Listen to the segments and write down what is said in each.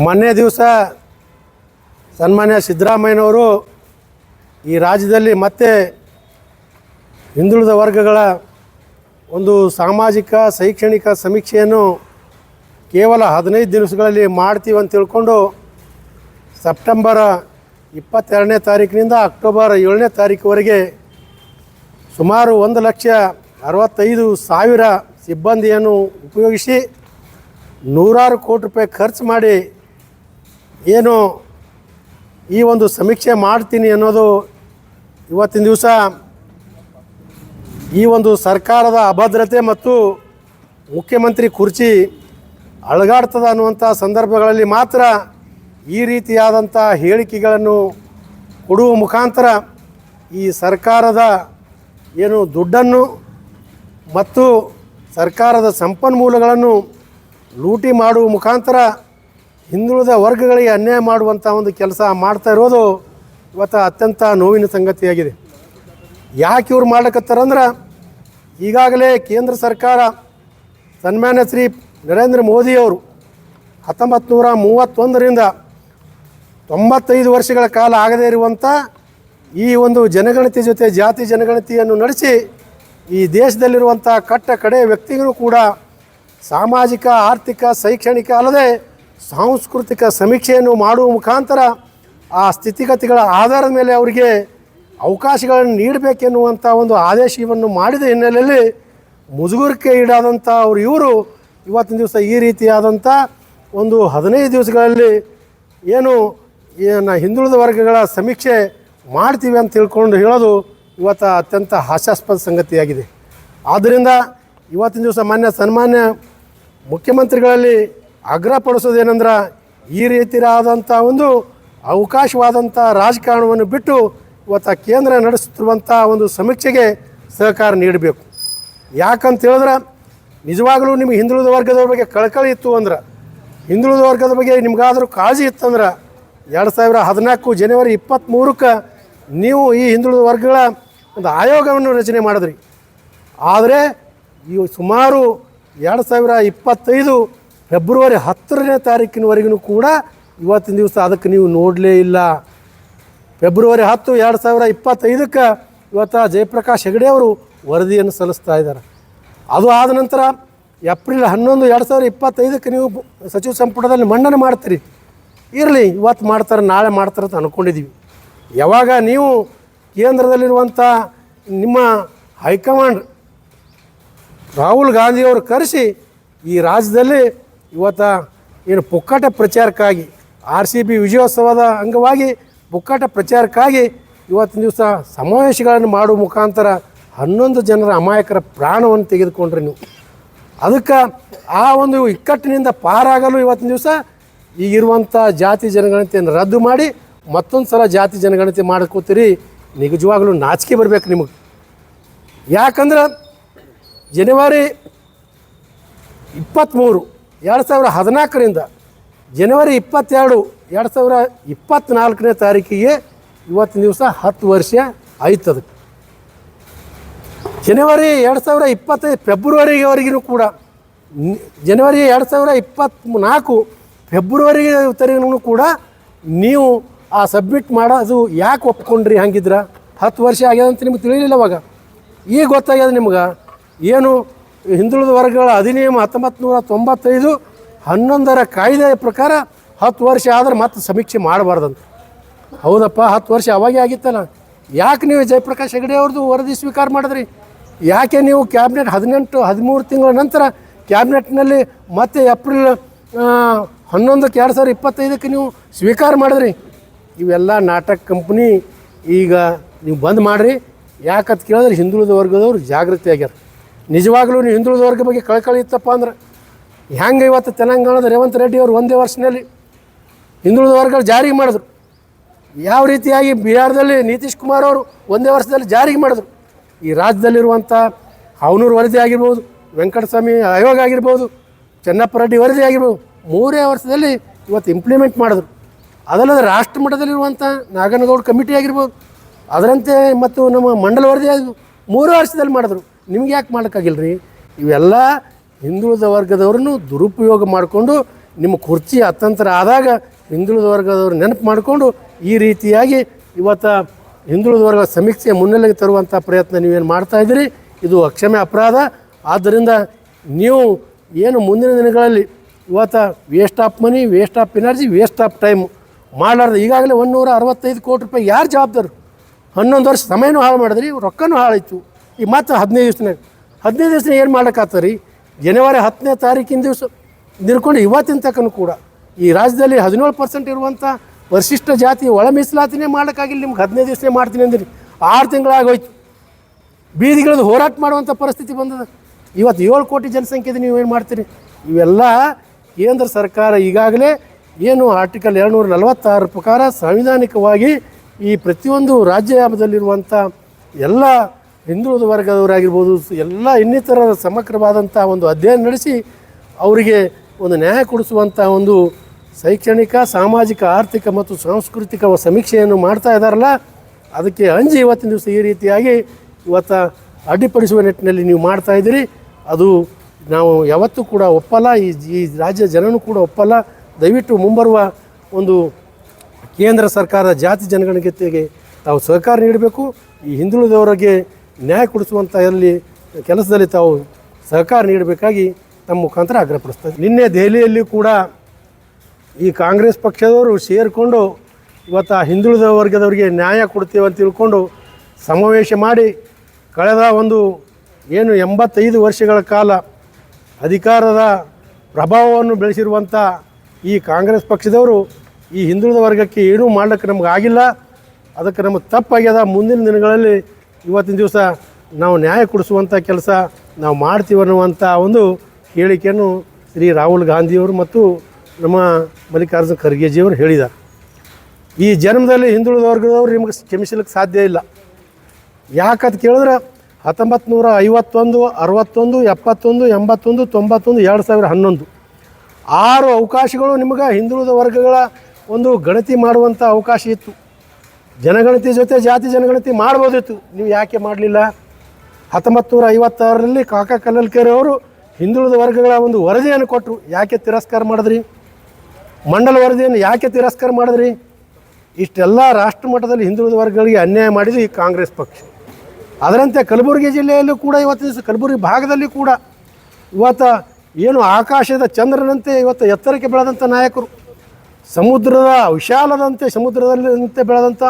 ಮೊನ್ನೆ ದಿವಸ ಸನ್ಮಾನ್ಯ ಸಿದ್ದರಾಮಯ್ಯನವರು ಈ ರಾಜ್ಯದಲ್ಲಿ ಮತ್ತೆ ಹಿಂದುಳಿದ ವರ್ಗಗಳ ಒಂದು ಸಾಮಾಜಿಕ, ಶೈಕ್ಷಣಿಕ ಸಮೀಕ್ಷೆಯನ್ನು ಕೇವಲ ಹದಿನೈದು ದಿವಸಗಳಲ್ಲಿ ಮಾಡ್ತೀವಿ ಅಂತ ತಿಳ್ಕೊಂಡು ಸೆಪ್ಟೆಂಬರ್ ಇಪ್ಪತ್ತೆರಡನೇ ತಾರೀಕಿನಿಂದ ಅಕ್ಟೋಬರ್ ಏಳನೇ ತಾರೀಕುವರೆಗೆ ಸುಮಾರು ಒಂದು ಲಕ್ಷ ಅರವತ್ತೈದು ಸಾವಿರ ಸಿಬ್ಬಂದಿಯನ್ನು ಉಪಯೋಗಿಸಿ ನೂರಾರು ಕೋಟಿ ರೂಪಾಯಿ ಖರ್ಚು ಮಾಡಿ ಏನು ಈ ಒಂದು ಸಮೀಕ್ಷೆ ಮಾಡ್ತೀನಿ ಅನ್ನೋದು ಇವತ್ತಿನ ದಿವಸ ಈ ಒಂದು ಸರ್ಕಾರದ ಅಭದ್ರತೆ ಮತ್ತು ಮುಖ್ಯಮಂತ್ರಿ ಕುರ್ಚಿ ಅಳಗಾಡ್ತದ ಅನ್ನುವಂಥ ಸಂದರ್ಭಗಳಲ್ಲಿ ಮಾತ್ರ ಈ ರೀತಿಯಾದಂಥ ಹೇಳಿಕೆಗಳನ್ನು ಕೊಡುವ ಮುಖಾಂತರ ಈ ಸರ್ಕಾರದ ಏನು ದುಡ್ಡನ್ನು ಮತ್ತು ಸರ್ಕಾರದ ಸಂಪನ್ಮೂಲಗಳನ್ನು ಲೂಟಿ ಮಾಡುವ ಮುಖಾಂತರ ಹಿಂದುಳಿದ ವರ್ಗಗಳಿಗೆ ಅನ್ಯಾಯ ಮಾಡುವಂಥ ಒಂದು ಕೆಲಸ ಮಾಡ್ತಾ ಇರೋದು ಇವತ್ತು ಅತ್ಯಂತ ನೋವಿನ ಸಂಗತಿಯಾಗಿದೆ. ಯಾಕೆ ಇವ್ರು ಮಾಡ್ಲಕತ್ತಾರಂದ್ರೆ ಈಗಾಗಲೇ ಕೇಂದ್ರ ಸರ್ಕಾರ ಸನ್ಮಾನ್ಯ ಶ್ರೀ ನರೇಂದ್ರ ಮೋದಿಯವರು ಹತ್ತೊಂಬತ್ತು ನೂರ ಮೂವತ್ತೊಂದರಿಂದ ತೊಂಬತ್ತೈದು ವರ್ಷಗಳ ಕಾಲ ಆಗದೇ ಇರುವಂಥ ಈ ಒಂದು ಜನಗಣತಿ ಜೊತೆ ಜಾತಿ ಜನಗಣತಿಯನ್ನು ನಡೆಸಿ ಈ ದೇಶದಲ್ಲಿರುವಂಥ ಕಟ್ಟ ಕಡೆ ವ್ಯಕ್ತಿಗಳು ಕೂಡ ಸಾಮಾಜಿಕ, ಆರ್ಥಿಕ, ಶೈಕ್ಷಣಿಕ ಅಲ್ಲದೆ ಸಾಂಸ್ಕೃತಿಕ ಸಮೀಕ್ಷೆಯನ್ನು ಮಾಡುವ ಮುಖಾಂತರ ಆ ಸ್ಥಿತಿಗತಿಗಳ ಆಧಾರದ ಮೇಲೆ ಅವರಿಗೆ ಅವಕಾಶಗಳನ್ನು ನೀಡಬೇಕೆನ್ನುವಂಥ ಒಂದು ಆದೇಶವನ್ನು ಮಾಡಿದ ಹಿನ್ನೆಲೆಯಲ್ಲಿ ಮುಜುಗುರಕ್ಕೆ ಈಡಾದಂಥ ಅವರು ಇವರು ಇವತ್ತಿನ ದಿವಸ ಈ ರೀತಿಯಾದಂಥ ಒಂದು ಹದಿನೈದು ದಿವಸಗಳಲ್ಲಿ ಏನು ಏನು ಹಿಂದುಳಿದ ವರ್ಗಗಳ ಸಮೀಕ್ಷೆ ಮಾಡ್ತೀವಿ ಅಂತ ತಿಳ್ಕೊಂಡು ಹೇಳೋದು ಇವತ್ತು ಅತ್ಯಂತ ಹಾಸ್ಯಾಸ್ಪದ ಸಂಗತಿಯಾಗಿದೆ. ಆದ್ದರಿಂದ ಇವತ್ತಿನ ದಿವಸ ಮಾನ್ಯ ಸನ್ಮಾನ್ಯ ಮುಖ್ಯಮಂತ್ರಿಗಳಲ್ಲಿ ಆಗ್ರಹಪಡಿಸೋದೇನೆಂದ್ರೆ ಈ ರೀತಿಯಾದಂಥ ಒಂದು ಅವಕಾಶವಾದಂಥ ರಾಜಕಾರಣವನ್ನು ಬಿಟ್ಟು ಇವತ್ತು ಕೇಂದ್ರ ನಡೆಸುತ್ತಿರುವಂಥ ಒಂದು ಸಮೀಕ್ಷೆಗೆ ಸಹಕಾರ ನೀಡಬೇಕು. ಯಾಕಂತ ಹೇಳಿದ್ರೆ ನಿಜವಾಗಲೂ ನಿಮಗೆ ಹಿಂದುಳಿದ ವರ್ಗದವ್ರ ಬಗ್ಗೆ ಕಳಕಳಿ ಇತ್ತು ಅಂದ್ರೆ, ಹಿಂದುಳಿದ ವರ್ಗದ ಬಗ್ಗೆ ನಿಮಗಾದರೂ ಕಾಳಜಿ ಇತ್ತಂದ್ರೆ ಎರಡು ಸಾವಿರ ಹದಿನಾಲ್ಕು ಜನವರಿ ಇಪ್ಪತ್ತ್ಮೂರಕ್ಕೆ ನೀವು ಈ ಹಿಂದುಳಿದ ವರ್ಗಗಳ ಒಂದು ಆಯೋಗವನ್ನು ರಚನೆ ಮಾಡಿದ್ರಿ. ಆದರೆ ಇವು ಸುಮಾರು ಎರಡು ಸಾವಿರ ಇಪ್ಪತ್ತೈದು ಫೆಬ್ರವರಿ ಹತ್ತರನೇ ತಾರೀಕಿನವರೆಗೂ ಕೂಡ ಇವತ್ತಿನ ದಿವಸ ಅದಕ್ಕೆ ನೀವು ನೋಡಲೇ ಇಲ್ಲ. ಫೆಬ್ರವರಿ ಹತ್ತು ಎರಡು ಸಾವಿರ ಇಪ್ಪತ್ತೈದಕ್ಕೆ ಇವತ್ತು ಜಯಪ್ರಕಾಶ್ ಹೆಗಡೆ ಅವರು ವರದಿಯನ್ನು ಸಲ್ಲಿಸ್ತಾ ಇದ್ದಾರೆ. ಅದು ಆದ ನಂತರ ಏಪ್ರಿಲ್ ಹನ್ನೊಂದು ಎರಡು ಸಾವಿರ ಇಪ್ಪತ್ತೈದಕ್ಕೆ ನೀವು ಸಚಿವ ಸಂಪುಟದಲ್ಲಿ ಮಂಡನೆ ಮಾಡ್ತೀರಿ. ಇರಲಿ, ಇವತ್ತು ಮಾಡ್ತಾರೆ, ನಾಳೆ ಮಾಡ್ತಾರೆ ಅಂತ ಅಂದ್ಕೊಂಡಿದ್ದೀವಿ ಯಾವಾಗ ನೀವು ಕೇಂದ್ರದಲ್ಲಿರುವಂಥ ನಿಮ್ಮ ಹೈಕಮಾಂಡ್ ರಾಹುಲ್ ಗಾಂಧಿಯವರು ಕರೆಸಿ ಈ ರಾಜ್ಯದಲ್ಲಿ ಇವತ್ತು ಏನು ಪುಕ್ಕಾಟ ಪ್ರಚಾರಕ್ಕಾಗಿ ಆರ್ ಸಿ ಬಿ ವಿಜಯೋತ್ಸವದ ಅಂಗವಾಗಿ ಪುಕ್ಕಾಟ ಪ್ರಚಾರಕ್ಕಾಗಿ ಇವತ್ತಿನ ದಿವಸ ಸಮಾವೇಶಗಳನ್ನು ಮಾಡುವ ಮುಖಾಂತರ ಹನ್ನೊಂದು ಜನರ ಅಮಾಯಕರ ಪ್ರಾಣವನ್ನು ತೆಗೆದುಕೊಂಡ್ರಿ ನೀವು. ಅದಕ್ಕೆ ಆ ಒಂದು ಇಕ್ಕಟ್ಟಿನಿಂದ ಪಾರಾಗಲು ಇವತ್ತಿನ ದಿವಸ ಈಗಿರುವಂಥ ಜಾತಿ ಜನಗಣತಿಯನ್ನು ರದ್ದು ಮಾಡಿ ಮತ್ತೊಂದು ಸಲ ಜಾತಿ ಜನಗಣತಿ ಮಾಡ್ಕೋತೀರಿ. ನಿಜವಾಗಲೂ ನಾಚಿಕೆ ಬರಬೇಕು ನಿಮಗೆ. ಯಾಕಂದ್ರೆ ಜನವರಿ ಇಪ್ಪತ್ತ್ಮೂರು ಎರಡು ಸಾವಿರ ಹದಿನಾಲ್ಕರಿಂದ ಜನವರಿ ಇಪ್ಪತ್ತೆರಡು ಎರಡು ಸಾವಿರ ಇಪ್ಪತ್ತ್ನಾಲ್ಕನೇ ತಾರೀಕಿಗೆ ಇವತ್ತಿನ ದಿವಸ ಹತ್ತು ವರ್ಷ ಆಯ್ತದ. ಜನವರಿ ಎರಡು ಸಾವಿರ ಇಪ್ಪತ್ತೈದು ಫೆಬ್ರವರಿವರೆಗೂ ಕೂಡ, ಜನವರಿ ಎರಡು ಸಾವಿರ ಇಪ್ಪತ್ತ್ನಾಲ್ಕು ಫೆಬ್ರವರಿವರೆಗೂ ಕೂಡ ನೀವು ಆ ಸಬ್ಮಿಟ್ ಮಾಡೋದು ಯಾಕೆ ಒಪ್ಕೊಂಡ್ರಿ ಹಂಗಿದ್ರ? ಹತ್ತು ವರ್ಷ ಆಗ್ಯದ ಅಂತ ನಿಮ್ಗೆ ತಿಳಿಲಿಲ್ಲ ಅವಾಗ. ಈಗ ಗೊತ್ತಾಗ್ಯದ ನಿಮ್ಗೆ, ಏನು ಹಿಂದುಳಿದ ವರ್ಗಗಳ ಅಧಿನಿಯಮ ಹತ್ತೊಂಬತ್ತು ನೂರ ತೊಂಬತ್ತೈದು, ಹನ್ನೊಂದರ ಕಾಯ್ದೆಯ ಪ್ರಕಾರ ಹತ್ತು ವರ್ಷ ಆದ್ರೆ ಮತ್ತೆ ಸಮೀಕ್ಷೆ ಮಾಡಬಾರ್ದಂತ. ಹೌದಪ್ಪ, ಹತ್ತು ವರ್ಷ ಅವಾಗೇ ಆಗಿತ್ತಲ್ಲ. ಯಾಕೆ ನೀವು ಜಯಪ್ರಕಾಶ್ ಹೆಗಡೆ ಅವ್ರದ್ದು ವರದಿ ಸ್ವೀಕಾರ ಮಾಡಿದ್ರಿ? ಯಾಕೆ ನೀವು ಕ್ಯಾಬಿನೆಟ್ ಹದಿನೆಂಟು, ಹದಿಮೂರು ತಿಂಗಳ ನಂತರ ಕ್ಯಾಬಿನೆಟ್ನಲ್ಲಿ ಮತ್ತೆ ಏಪ್ರಿಲ್ ಹನ್ನೊಂದಕ್ಕೆ ಎರಡು ಸಾವಿರ ಇಪ್ಪತ್ತೈದಕ್ಕೆ ನೀವು ಸ್ವೀಕಾರ ಮಾಡಿದ್ರಿ? ಇವೆಲ್ಲ ನಾಟಕ ಕಂಪ್ನಿ ಈಗ ನೀವು ಬಂದ್ ಮಾಡಿರಿ. ಯಾಕಂತ ಕೇಳಿದ್ರೆ ಹಿಂದುಳಿದ ವರ್ಗದವ್ರು ಜಾಗೃತಿ ಆಗ್ಯಾರ. ನಿಜವಾಗ್ಲೂ ನೀವು ಹಿಂದುಳಿದ ವರ್ಗ ಬಗ್ಗೆ ಕಳಕಳಿ ಇತ್ತಪ್ಪ ಅಂದ್ರೆ ಹೆಂಗೆ ಇವತ್ತು ತೆಲಂಗಾಣದ ರೇವಂತ್ ರೆಡ್ಡಿ ಅವರು ಒಂದೇ ವರ್ಷದಲ್ಲಿ ಹಿಂದುಳಿದ ವರ್ಗಗಳು ಜಾರಿಗೆ ಮಾಡಿದ್ರು. ಯಾವ ರೀತಿಯಾಗಿ ಬಿಹಾರದಲ್ಲಿ ನಿತೀಶ್ ಕುಮಾರ್ ಅವರು ಒಂದೇ ವರ್ಷದಲ್ಲಿ ಜಾರಿಗೆ ಮಾಡಿದ್ರು. ಈ ರಾಜ್ಯದಲ್ಲಿರುವಂಥ ಅವನೂರು ವರದಿ ಆಗಿರ್ಬೋದು, ವೆಂಕಟಸ್ವಾಮಿ ಆಯೋಗ ಆಗಿರ್ಬೋದು, ಚೆನ್ನಪ್ಪ ರೆಡ್ಡಿ ವರದಿ ಆಗಿರ್ಬೋದು, ಮೂರೇ ವರ್ಷದಲ್ಲಿ ಇವತ್ತು ಇಂಪ್ಲಿಮೆಂಟ್ ಮಾಡಿದ್ರು. ಅದಲ್ಲದೆ ರಾಷ್ಟ್ರ ಮಟ್ಟದಲ್ಲಿರುವಂಥ ನಾಗನಗೌಡ ಕಮಿಟಿ ಆಗಿರ್ಬೋದು, ಅದರಂತೆ ಮತ್ತು ನಮ್ಮ ಮಂಡಲ ವರದಿ ಆಗಿರ್ಬೋದು, ಮೂರು ವರ್ಷದಲ್ಲಿ ಮಾಡಿದ್ರು. ನಿಮ್ಗೆ ಯಾಕೆ ಮಾಡೋಕ್ಕಾಗಿಲ್ಲ ರೀ ಇವೆಲ್ಲ ಹಿಂದುಳಿದ ವರ್ಗದವ್ರನ್ನು ದುರುಪಯೋಗ ಮಾಡಿಕೊಂಡು ನಿಮ್ಮ ಕುರ್ಚಿ ಅತಂತ್ರ ಆದಾಗ ಹಿಂದುಳಿದ ವರ್ಗದವ್ರು ನೆನಪು ಮಾಡಿಕೊಂಡು ಈ ರೀತಿಯಾಗಿ ಇವತ್ತು ಹಿಂದುಳಿದ ವರ್ಗ ಸಮೀಕ್ಷೆ ಮುನ್ನೆಲೆಗೆ ತರುವಂಥ ಪ್ರಯತ್ನ ನೀವೇನು ಮಾಡ್ತಾ ಇದ್ದೀರಿ? ಇದು ಅಕ್ಷಮ್ಯ ಅಪರಾಧ. ಆದ್ದರಿಂದ ನೀವು ಏನು ಮುಂದಿನ ದಿನಗಳಲ್ಲಿ ಇವತ್ತು waste of money waste of energy waste of time ಮಾಡಲಾರ್ದು. ಈಗಾಗಲೇ ಒಂದು ನೂರ ಅರವತ್ತೈದು ಕೋಟಿ ರೂಪಾಯಿ ಯಾರು ಜವಾಬ್ದಾರು ಹನ್ನೊಂದು ವರ್ಷ ಸಮಯನೂ ಹಾಳು ಮಾಡಿದ್ರಿ, ರೊಕ್ಕನೂ ಹಾಳಾಯ್ತು. ಈಗ ಮಾತ್ರ ಹದಿನೈದು ದಿವಸನೇ. ಹದಿನೈದು ದಿವಸ ಏನು ಮಾಡೋಕ್ಕಾಗ್ತದೆ ರೀ? ಜನವರಿ ಹತ್ತನೇ ತಾರೀಕಿನ ದಿವಸ ನಿರ್ಕೊಂಡು ಇವತ್ತಿನ ತನಕ ಕೂಡ ಈ ರಾಜ್ಯದಲ್ಲಿ ಹದಿನೇಳು ಪರ್ಸೆಂಟ್ ಇರುವಂಥ ವರಿಷ್ಠ ಜಾತಿ ಒಳ ಮೀಸಲಾತಿನೇ ಮಾಡೋಕ್ಕಾಗಿಲ್ಲ ನಿಮ್ಗೆ ಹದಿನೈದು ದಿವಸನೇ ಮಾಡ್ತೀನಿ ಅಂದಿರಿ. ಆರು ತಿಂಗಳಾಗೋಯ್ತು. ಬೀದಿಗಳದ್ದು ಹೋರಾಟ ಮಾಡುವಂಥ ಪರಿಸ್ಥಿತಿ ಬಂದದ. ಇವತ್ತು ಏಳು ಕೋಟಿ ಜನಸಂಖ್ಯೆ ನೀವು ಏನು ಮಾಡ್ತೀರಿ? ಇವೆಲ್ಲ ಕೇಂದ್ರ ಸರ್ಕಾರ ಈಗಾಗಲೇ ಏನು ಆರ್ಟಿಕಲ್ ಎರಡುನೂರ ನಲವತ್ತಾರು ಪ್ರಕಾರ ಸಾಂವಿಧಾನಿಕವಾಗಿ ಈ ಪ್ರತಿಯೊಂದು ರಾಜ್ಯದಲ್ಲಿರುವಂಥ ಎಲ್ಲ ಹಿಂದುಳಿದ ವರ್ಗದವರಾಗಿರ್ಬೋದು, ಎಲ್ಲ ಇನ್ನಿತರ ಸಮಗ್ರವಾದಂಥ ಒಂದು ಅಧ್ಯಯನ ನಡೆಸಿ ಅವರಿಗೆ ಒಂದು ನ್ಯಾಯ ಕೊಡಿಸುವಂಥ ಒಂದು ಶೈಕ್ಷಣಿಕ, ಸಾಮಾಜಿಕ, ಆರ್ಥಿಕ ಮತ್ತು ಸಾಂಸ್ಕೃತಿಕ ಸಮೀಕ್ಷೆಯನ್ನು ಮಾಡ್ತಾ ಇದ್ದಾರಲ್ಲ ಅದಕ್ಕೆ ಅಂಜಿ ಇವತ್ತಿನ ದಿವಸ ಈ ರೀತಿಯಾಗಿ ಇವತ್ತು ಅಡ್ಡಿಪಡಿಸುವ ನಿಟ್ಟಿನಲ್ಲಿ ನೀವು ಮಾಡ್ತಾ ಇದ್ದೀರಿ. ಅದು ನಾವು ಯಾವತ್ತೂ ಕೂಡ ಒಪ್ಪಲ್ಲ, ಈ ಈ ರಾಜ್ಯ ಜನನೂ ಕೂಡ ಒಪ್ಪಲ್ಲ. ದಯವಿಟ್ಟು ಮುಂಬರುವ ಒಂದು ಕೇಂದ್ರ ಸರ್ಕಾರದ ಜಾತಿ ಜನಗಣತಿಗೆ ತಾವು ಸಹಕಾರ ನೀಡಬೇಕು. ಈ ಹಿಂದುಳಿದವರಿಗೆ ನ್ಯಾಯ ಕೊಡಿಸುವಂಥ ಇಲ್ಲಿ ಕೆಲಸದಲ್ಲಿ ತಾವು ಸಹಕಾರ ನೀಡಬೇಕಾಗಿ ತಮ್ಮ ಮುಖಾಂತರ ಆಗ್ರಹಪಡಿಸ್ತಾರೆ ನಿನ್ನೆ ದೆಹಲಿಯಲ್ಲಿ ಕೂಡ ಈ ಕಾಂಗ್ರೆಸ್ ಪಕ್ಷದವರು ಸೇರಿಕೊಂಡು ಇವತ್ತು ಆ ಹಿಂದುಳಿದ ವರ್ಗದವರಿಗೆ ನ್ಯಾಯ ಕೊಡ್ತೀವಿ ಅಂತ ತಿಳ್ಕೊಂಡು ಸಮಾವೇಶ ಮಾಡಿ ಕಳೆದ ಒಂದು ಏನು ಎಂಬತ್ತೈದು ವರ್ಷಗಳ ಕಾಲ ಅಧಿಕಾರದ ಪ್ರಭಾವವನ್ನು ಬೆಳೆಸಿರುವಂಥ ಈ ಕಾಂಗ್ರೆಸ್ ಪಕ್ಷದವರು ಈ ಹಿಂದುಳಿದ ವರ್ಗಕ್ಕೆ ಏನೂ ಮಾಡ್ಲಿಕ್ಕೆ ನಮಗಾಗಿಲ್ಲ ಅದಕ್ಕೆ ನಮಗೆ ತಪ್ಪಾಗ್ಯದ. ಮುಂದಿನ ದಿನಗಳಲ್ಲಿ ಇವತ್ತಿನ ದಿವಸ ನಾವು ನ್ಯಾಯ ಕೊಡಿಸುವಂಥ ಕೆಲಸ ನಾವು ಮಾಡ್ತೀವಿ ಅನ್ನುವಂಥ ಒಂದು ಹೇಳಿಕೆಯನ್ನು ಶ್ರೀ ರಾಹುಲ್ ಗಾಂಧಿಯವರು ಮತ್ತು ನಮ್ಮ ಮಲ್ಲಿಕಾರ್ಜುನ ಖರ್ಗೆಜಿಯವರು ಹೇಳಿದ್ದಾರೆ. ಈ ಜನ್ಮದಲ್ಲಿ ಹಿಂದುಳಿದ ವರ್ಗದವರು ನಿಮಗೆ ಕ್ಷಮಿಸಲಿಕ್ಕೆ ಸಾಧ್ಯ ಇಲ್ಲ. ಯಾಕಂತ ಕೇಳಿದ್ರೆ ಹತ್ತೊಂಬತ್ತು ನೂರ ಐವತ್ತೊಂದು, ಅರವತ್ತೊಂದು, ಎಪ್ಪತ್ತೊಂದು, ಎಂಬತ್ತೊಂದು, ತೊಂಬತ್ತೊಂದು, ಎರಡು ಸಾವಿರ ಹನ್ನೊಂದು. ಆರು ಅವಕಾಶಗಳು ನಿಮಗೆ ಹಿಂದುಳಿದ ವರ್ಗಗಳ ಒಂದು ಗಣತಿ ಮಾಡುವಂಥ ಅವಕಾಶ ಇತ್ತು. ಜನಗಣತಿ ಜೊತೆ ಜಾತಿ ಜನಗಣತಿ ಮಾಡ್ಬೋದಿತ್ತು. ನೀವು ಯಾಕೆ ಮಾಡಲಿಲ್ಲ? ಹತ್ತೊಂಬತ್ತು ನೂರ ಐವತ್ತಾರರಲ್ಲಿ ಕಾಕಾ ಕಲ್ಲಲ್ಕೆರೆ ಅವರು ಹಿಂದುಳಿದ ವರ್ಗಗಳ ಒಂದು ವರದಿಯನ್ನು ಕೊಟ್ಟರು ಯಾಕೆ ತಿರಸ್ಕಾರ ಮಾಡಿದ್ರಿ? ಮಂಡಲ ವರದಿಯನ್ನು ಯಾಕೆ ತಿರಸ್ಕಾರ ಮಾಡಿದ್ರಿ? ಇಷ್ಟೆಲ್ಲ ರಾಷ್ಟ್ರ ಮಟ್ಟದಲ್ಲಿ ಹಿಂದುಳಿದ ವರ್ಗಗಳಿಗೆ ಅನ್ಯಾಯ ಮಾಡಿದ್ದು ಈ ಕಾಂಗ್ರೆಸ್ ಪಕ್ಷ. ಅದರಂತೆ ಕಲಬುರಗಿ ಜಿಲ್ಲೆಯಲ್ಲೂ ಕೂಡ ಇವತ್ತು ದಿವಸ, ಕಲಬುರಗಿ ಭಾಗದಲ್ಲಿ ಕೂಡ ಇವತ್ತು ಏನು ಆಕಾಶದ ಚಂದ್ರನಂತೆ ಇವತ್ತು ಎತ್ತರಕ್ಕೆ ಬೆಳೆದಂಥ ನಾಯಕರು. ಸಮುದ್ರದ ವಿಶಾಲದಂತೆ ಸಮುದ್ರದಲ್ಲಿಂತೆ ಬೆಳೆದಂಥ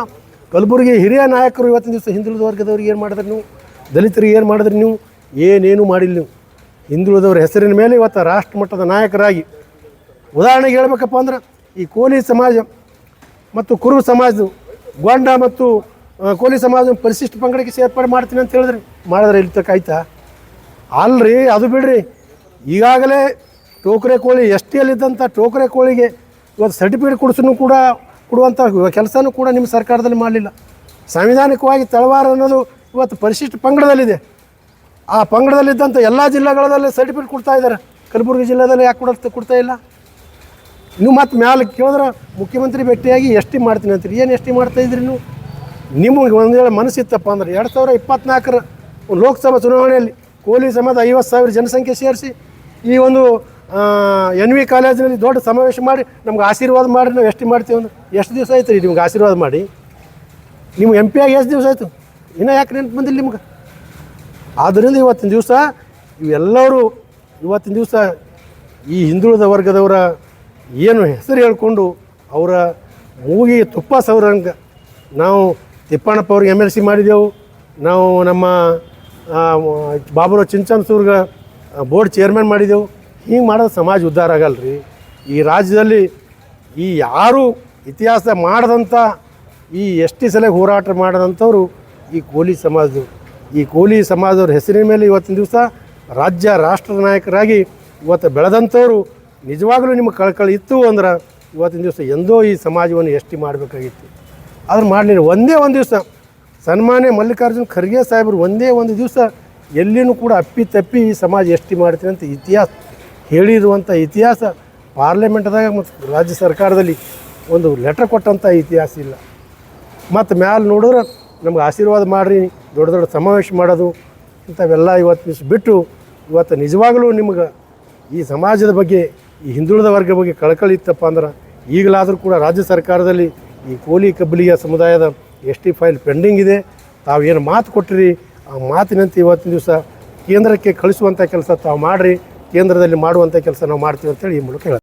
ಕಲಬುರಗಿ ಹಿರಿಯ ನಾಯಕರು ಇವತ್ತಿನ ದಿವಸ ಹಿಂದುಳಿದ ವರ್ಗದವ್ರಿಗೆ ಏನು ಮಾಡಿದ್ರಿ ನೀವು? ದಲಿತರಿಗೆ ಏನು ಮಾಡಿದ್ರಿ ನೀವು? ಏನೇನು ಮಾಡಿಲ್ಲ ನೀವು. ಹಿಂದುಳಿದವ್ರ ಹೆಸರಿನ ಮೇಲೆ ಇವತ್ತು ರಾಷ್ಟ್ರ ಮಟ್ಟದ ನಾಯಕರಾಗಿ ಉದಾಹರಣೆಗೆ ಹೇಳ್ಬೇಕಪ್ಪ ಅಂದ್ರೆ ಈ ಕೋಲಿ ಸಮಾಜ ಮತ್ತು ಕುರು ಸಮಾಜ ಗೊಂಡ ಮತ್ತು ಕೋಲಿ ಸಮಾಜ ಪರಿಶಿಷ್ಟ ಪಂಗಡಕ್ಕೆ ಸೇರ್ಪಡೆ ಮಾಡ್ತೀನಿ ಅಂತ ಹೇಳಿದ್ರಿ ಮಾಡಿದ್ರೆ ಇಲ್ಲಿ ತಕ್ಕ ಅಲ್ರಿ, ಅದು ಬಿಡ್ರಿ. ಈಗಾಗಲೇ ಟೋಕ್ರೆ ಕೋಳಿ ಎಷ್ಟಿಯಲ್ಲಿದ್ದಂಥ ಟೋಕರೆ ಕೋಳಿಗೆ ಇವತ್ತು ಸರ್ಟಿಫಿಕೇಟ್ ಕೊಡಿಸೂ ಕೂಡ ಕೊಡುವಂಥ ಕೆಲಸನೂ ಕೂಡ ನಿಮ್ಮ ಸರ್ಕಾರದಲ್ಲಿ ಮಾಡಲಿಲ್ಲ. ಸಾಂವಿಧಾನಿಕವಾಗಿ ತಳವಾರ ಅನ್ನೋದು ಇವತ್ತು ಪರಿಶಿಷ್ಟ ಪಂಗಡದಲ್ಲಿದೆ. ಆ ಪಂಗಡದಲ್ಲಿದ್ದಂಥ ಎಲ್ಲ ಜಿಲ್ಲೆಗಳಲ್ಲಿ ಸರ್ಟಿಫಿಕೇಟ್ ಕೊಡ್ತಾ ಇದ್ದಾರೆ. ಕಲಬುರಗಿ ಜಿಲ್ಲೆದಲ್ಲಿ ಯಾಕೆ ಕೊಡ ಕೊಡ್ತಾ ಇಲ್ಲ? ನೀವು ಮತ್ತೆ ಮ್ಯಾಲೆ ಕೇಳಿದ್ರೆ ಮುಖ್ಯಮಂತ್ರಿ ಭೇಟಿಯಾಗಿ ಎಸ್ ಟಿ ಮಾಡ್ತೀನಿ ಅಂತೀರಿ. ಏನು ಎಸ್ ಟಿ ಮಾಡ್ತಾ ಇದ್ರಿ ನೀವು? ನಿಮಗೆ ಒಂದು ವೇಳೆ ಮನಸ್ಸಿತ್ತಪ್ಪ ಅಂದ್ರೆ ಎರಡು ಸಾವಿರ ಇಪ್ಪತ್ನಾಲ್ಕರ ಲೋಕಸಭಾ ಚುನಾವಣೆಯಲ್ಲಿ ಕೋಲಿ ಸಮಾಜ ಐವತ್ತು ಸಾವಿರ ಜನಸಂಖ್ಯೆ ಸೇರಿಸಿ ಈ ಒಂದು ಎನ್ ವಿ ಕಾಲೇಜಿನಲ್ಲಿ ದೊಡ್ಡ ಸಮಾವೇಶ ಮಾಡಿ ನಮ್ಗೆ ಆಶೀರ್ವಾದ ಮಾಡಿ ನಾವು ಎಷ್ಟು ಮಾಡ್ತೀವಿ ಅಂದ್ರೆ ಎಷ್ಟು ದಿವಸ ಆಯ್ತು ರೀ ನಿಮ್ಗೆ ಆಶೀರ್ವಾದ ಮಾಡಿ? ನಿಮ್ಗೆ ಎಂ ಪಿ ಆಗಿ ಎಷ್ಟು ದಿವಸ ಆಯಿತು? ಇನ್ನೂ ಯಾಕೆ ನೆನಪು ಬಂದಿಲ್ಲ ನಿಮ್ಗೆ? ಆದ್ದರಿಂದ ಇವತ್ತಿನ ದಿವಸ ಇವೆಲ್ಲರೂ ಇವತ್ತಿನ ದಿವಸ ಈ ಹಿಂದುಳಿದ ವರ್ಗದವರ ಏನು ಹೆಸರು ಹೇಳಿಕೊಂಡು ಅವರ ಮೂಗಿಗೆ ತುಪ್ಪ ಸವರಂಗ ನಾವು ತಿಪ್ಪಣ್ಣಪ್ಪ ಅವ್ರಿಗೆ ಎಂ ಎಲ್ ಸಿ ಮಾಡಿದೆವು. ನಾವು ನಮ್ಮ Baburao Chinchansur board chairman ಮಾಡಿದೆವು. ಹಿಂಗೆ ಮಾಡೋದು ಸಮಾಜ ಉದ್ಧಾರ ಆಗಲ್ಲ ರೀ ಈ ರಾಜ್ಯದಲ್ಲಿ ಈ ಯಾರು ಇತಿಹಾಸ ಮಾಡದಂಥ ಈ ಎಷ್ಟು ಸಲ ಹೋರಾಟ ಮಾಡಿದಂಥವ್ರು ಈ ಕೋಲಿ ಸಮಾಜದವರು. ಈ ಕೋಲಿ ಸಮಾಜದವ್ರ ಹೆಸರಿನ ಮೇಲೆ ಇವತ್ತಿನ ದಿವಸ ರಾಜ್ಯ, ರಾಷ್ಟ್ರ ನಾಯಕರಾಗಿ ಇವತ್ತು ಬೆಳೆದಂಥವ್ರು ನಿಜವಾಗಲೂ ನಿಮಗೆ ಕಳ್ಕಳಿ ಇತ್ತು ಅಂದ್ರೆ ಇವತ್ತಿನ ದಿವಸ ಎಂದೋ ಈ ಸಮಾಜವನ್ನು ಎಷ್ಟು ಮಾಡಬೇಕಾಗಿತ್ತು. ಆದ್ರೆ ಮಾಡಲಿಲ್ಲ. ಒಂದೇ ಒಂದು ದಿವಸ ಸನ್ಮಾನ್ಯ ಮಲ್ಲಿಕಾರ್ಜುನ ಖರ್ಗೆ ಸಾಹೇಬರು ಒಂದೇ ಒಂದು ದಿವಸ ಎಲ್ಲಿನೂ ಕೂಡ ಅಪ್ಪಿ ತಪ್ಪಿ ಈ ಸಮಾಜ ಎಷ್ಟಿ ಮಾಡ್ತೀನಿ ಅಂತ ಇತಿಹಾಸ ಹೇಳಿರುವಂಥ ಇತಿಹಾಸ ಪಾರ್ಲಿಮೆಂಟ್ದಾಗ ಮತ್ತು ರಾಜ್ಯ ಸರ್ಕಾರದಲ್ಲಿ ಒಂದು ಲೆಟರ್ ಕೊಟ್ಟಂಥ ಇತಿಹಾಸ ಇಲ್ಲ. ಮತ್ತು ಮ್ಯಾಲೆ ನೋಡಿದ್ರೆ ನಮ್ಗೆ ಆಶೀರ್ವಾದ ಮಾಡಿರಿ, ದೊಡ್ಡ ದೊಡ್ಡ ಸಮಾವೇಶ ಮಾಡೋದು, ಇಂಥವೆಲ್ಲ ಇವತ್ತು ದಿವಸ ಬಿಟ್ಟು ಇವತ್ತು ನಿಜವಾಗಲೂ ನಿಮ್ಗೆ ಈ ಸಮಾಜದ ಬಗ್ಗೆ, ಈ ಹಿಂದುಳಿದ ವರ್ಗ ಬಗ್ಗೆ ಕಳಕಳಿ ಇತ್ತಪ್ಪ ಅಂದ್ರೆ ಈಗಲಾದರೂ ಕೂಡ ರಾಜ್ಯ ಸರ್ಕಾರದಲ್ಲಿ ಈ ಕೋಲಿ ಕಬ್ಬಲಿಯ ಸಮುದಾಯದ ಎಸ್ ಟಿ ಫೈಲ್ ಪೆಂಡಿಂಗ್ ಇದೆ. ತಾವೇನು ಮಾತು ಕೊಟ್ಟಿರಿ, ಆ ಮಾತಿನಂತೆ ಇವತ್ತಿನ ದಿವಸ ಕೇಂದ್ರಕ್ಕೆ ಕಳಿಸುವಂಥ ಕೆಲಸ ತಾವು ಮಾಡಿರಿ. ಕೇಂದ್ರದಲ್ಲಿ ಮಾಡುವಂಥ ಕೆಲಸ ನಾವು ಮಾಡ್ತೀವಿ ಅಂತೇಳಿ ಈ ಮೂಲಕ ಹೇಳ್ತೀನಿ.